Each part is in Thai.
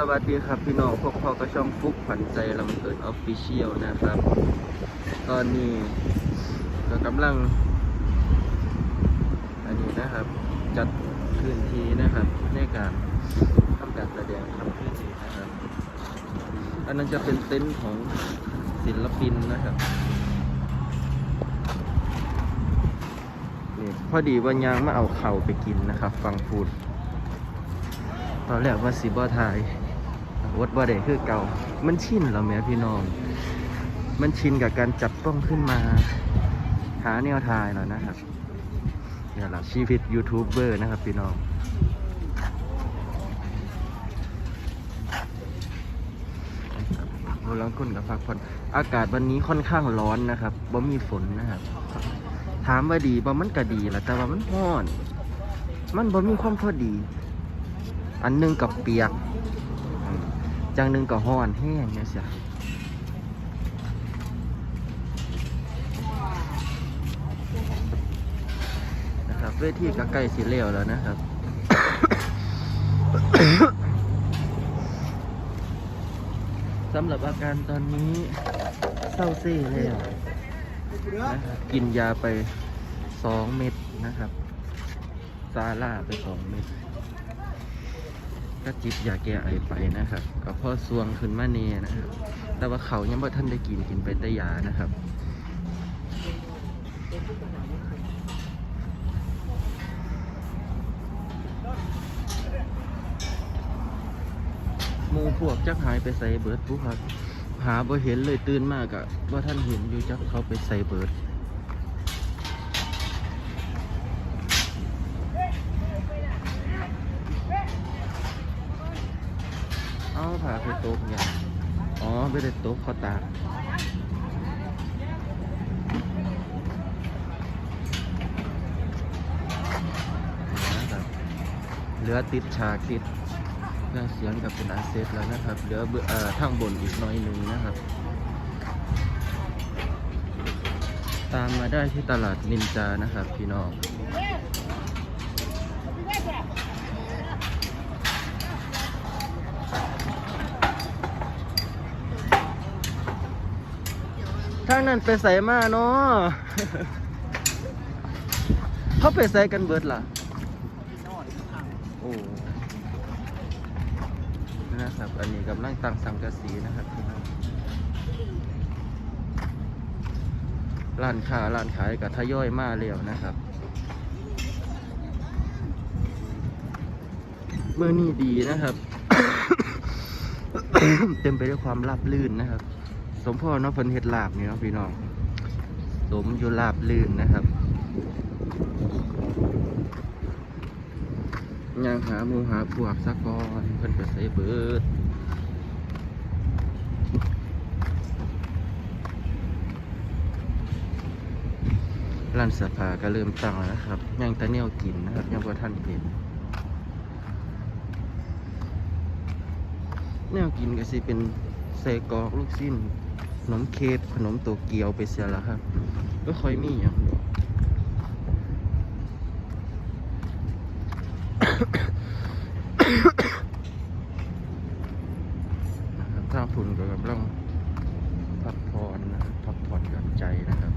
สวัสดีครับพี่น้องพวกพ่อก็ช่องฟุกขวัญใจลำเกินออฟฟิเชียลนะครับ ตอนนี้เรากำลัง อันนี้นะครับ จัดพื้นที่นะครับในการทำการแสดงทำพื้นที่นะครับ อันนั้นจะเป็นเต็นท์ของศิลปินนะครับนี่พอดีวันยางมาเอาเข่าไปกินนะครับ ฟังพูดตอนแรกว่าสิบ่ทย วัดบ่ได้คือเก่า มันชินแล้วแม่พี่น้อง มันชินกับการจับต้องขึ้นมา หาแนวทายแล้วนะครับเนี่ยหละชีวิตยูทูบเบอร์นะครับพี่น้องเราลองคุณกับพักผ่อนอากาศวันนี้ค่อนข้างร้อนนะครับบ่มีฝนนะครับ ถามว่าดีบ่มันก็ดีแหละแต่ว่ามันร้อน มันบ่มีความพอดี อันหนึงกับเปียก จังหนึ่งกับห้อนแห้งเนี่ยเสียนะครับเวทีก็ใกล้สิเลวแล้วนะครับ สำหรับอาการตอนนี้เศร้าซีแล้วนะครับกินยาไปสองเม็ดนะครับ ซาร่าไปสองเม็ด ก็จิบยาแก้ไอไปนะครับก็พ่อซวงขึ้นมาเน่นะครับ แต่ว่าเขายังบ่ท่านได้กินกินไปแต่ยานะครับหมูพวกจักหายไปใส่เบิร์ดผู้ครับหาบ่เห็นเลยตื่นมากอะว่าท่านเห็นอยู่จักเขาไปใส่เบิร์ด เอา ผ่าไปต๊ะอย่างอ๋อไม่ได้ต๊ะเขาตากเหลือติดฉากติดเครื่องเสียงกับเป็นอาเซตแล้วนะครับ เหลือเอ่อทางบนอีกน้อยหนึ่งนะครับ ตามมาได้ที่ตลาดนินจานะครับพี่น้องางนั้นไปใส่มาเนาะเขาไปใส่กันเบิดล่ะโอ้นะครับ อันนี้กำลังตั้งสังกะสีนะครับพี่น้องร้านค้าร้านขายกับทยอยมาเร็วนะครับเมื่อนี้ดีนะครับ เต็มไปด้วยความราบลื่นนะครับ มพ่อเนาะเพิ่นเฮ็ดลาบนี่เนาะพี่น้องสมอยู่ลาบลื่นนะครับยังหาหมูหาพวกสักก่อนเพิ่นก็ใส่เบิดร้านสภาก็เริ่มตั้งแล้วนะครับ ยังตะเนียวกินนะครับ ยังบ่ท่านเห็นแนวกินก็สิเป็น ใส่กอกลูกชิ้นขนมเค้กขนมโตเกียวไปเสียแล้วครับ ก็ค่อยมีอย่างเดียวถ้าผุนก็กำลังพักผ่อนนะครับพักผ่อนหย่อนใจนะครับ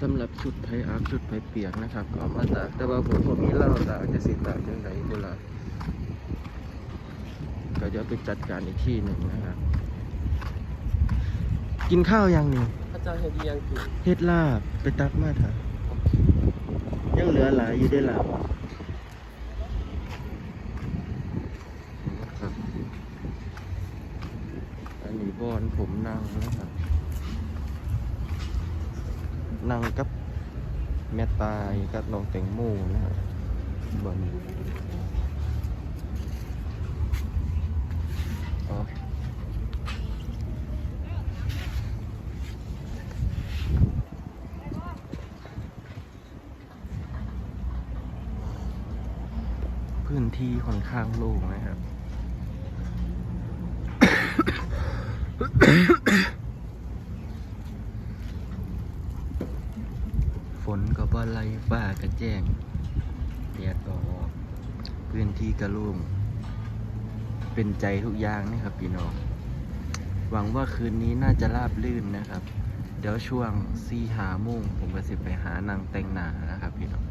สำห รับชุดไผอาบชุดไผเปียกนะครับก็เอามาตากแต่ว่าผมผมมีเหล่าตากจะสิตากยังไงเวลาก็จะไปจัดการอีกที่หนึ่งนะครับ กินข้าวยังนี่อาจารย์เฮดียังกินเฮ็ดลาบไปตักมาเถอะยังเหลือหลายอยู่ได้อลาบนะครับอันนี้บอนผมนั่งนะครับ นั่งกับแม่ตายกับน้องแตงโมนะครับบนพื้นที่ค่อนข้างโล่งนะครับ ฟ้ากระแจ้งแดดก็ออกพื้นที่กระลุ่มเป็นใจทุกอย่างนะครับพี่น้อง หวังว่าคืนนี้น่าจะราบลื่นนะครับ เดี๋ยวช่วงซีหาโมุ่งผมก็สิไปหานางแต่งหนานะครับพี่น้อง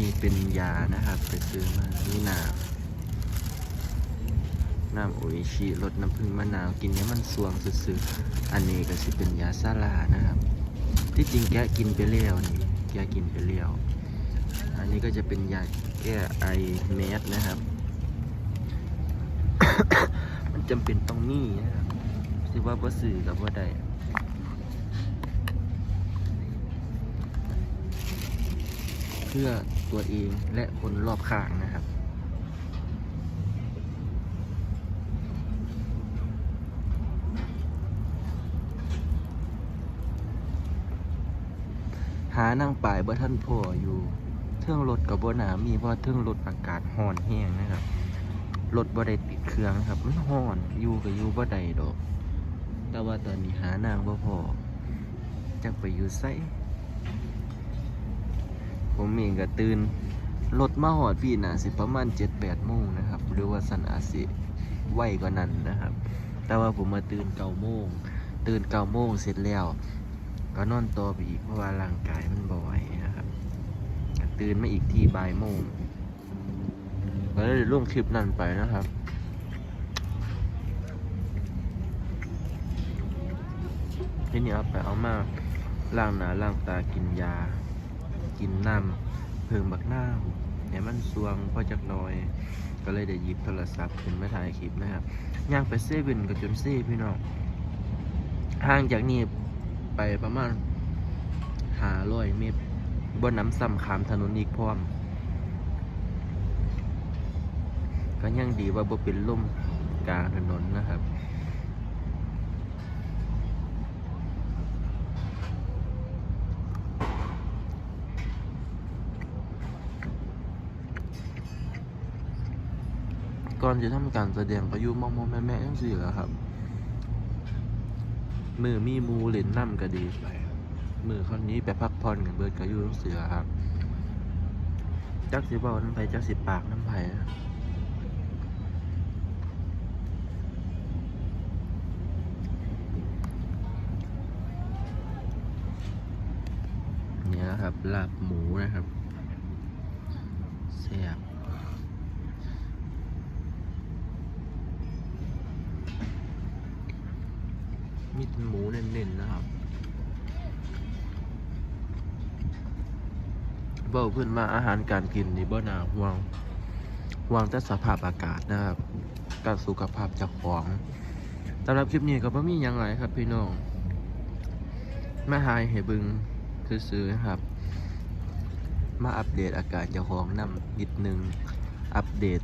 นี้เป็นยานะครับ ไปซื้อมานี่น้ำน้ำโออิชิรสน้ำผึ้งมะนาว กินนี้มันสวงสุดๆ อันนี้ก็สิเป็นยาซาลานะครับ ที่จริงแกกินไปแล้วนี่แกกินไปแล้วอันนี้ก็จะเป็นยาแก้ไอเมสนะครับ มันจำเป็นต้องมีนะครับสิว่าบ่ซื้อกับบ่ได้ เพื่อตัวเองและคนรอบข้างนะครับ หานั่งป่ายบ่ท่านพ่ออยู่เทิงรถกับบ่หนามีเพราะเทิงรถอากาศห้อนแห้งนะครับรถบ่ได้ติดเครื่องครับมันห้อนอยู่กับอยู่บ่ได้ดอก แต่ว่าตอนนี้หานางบ่พอจักไปอยู่ไส ผมเองก็ตื่นรถมาหอดพี่น่ะสิประมาณเจ็ดแปดโมงนะครับ หรือว่าสันอาสิไวกว่านั้นนะครับ แต่ว่าผมมาตื่นเก้าโมง ตื่นเก้าโมงเสร็จแล้ว ก็นอนต่อไปอีกเพราะว่าร่างกายมันบ่อยนะครับตื่นมาอีกที่บ่ายโมงก็เลยลงคลิปนั้นไปนะครับที่นี้เอาไปเอามาล้างหน้าล้างตากินยา กินน้ำเพิ่งบักน้ำเนี่ยมันสวงพอจักหน่อย ก็เลยได้หยิบโทรศัพท์ขึ้นมาถ่ายคลิปนะครับย่างไปเซเว่นกับจนเซ่พี่น้องห่างจากนี้ไปประมาณหาร้อยเมตรบนน้ำซ้ำขามถนนอีกพร้อม ก็ยังดีว่าบ่เป็นล่มกลางถนนนะครับ ก่อนจะทำการแสดงก็อยู่มองมองแม่แม่ยังสี่แล้วครับ มือมีมูเล่นน้ำก็ดีไปมือคนนี้ไปพักผ่อนกันเบิดก็อยู่ต้องเสือครับจักสิบอาน้ำไผ่จักสิบปากน้ำไผ่เนี่ยครับลาบหมูนะครับแซ่บ มีหมูเน้นๆนะครับเบ้าเพื่อนมาอาหารการกินนี่บ่นาห่วงห่วงแต่สภาพอากาศนะครับการสุขภาพจากของสำหรับคลิปนี้ก็บ่มีหยังไรครับพี่น้องมาหายให้เบึงซื้อๆนะครับ มาอัปเดตอาการเจ้าของนำนิดนึงอัปเดต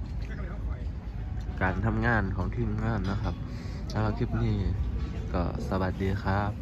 การทำงานของทีมงานนะครับสำหรับคลิปนี้ ก็สวัสดีครับ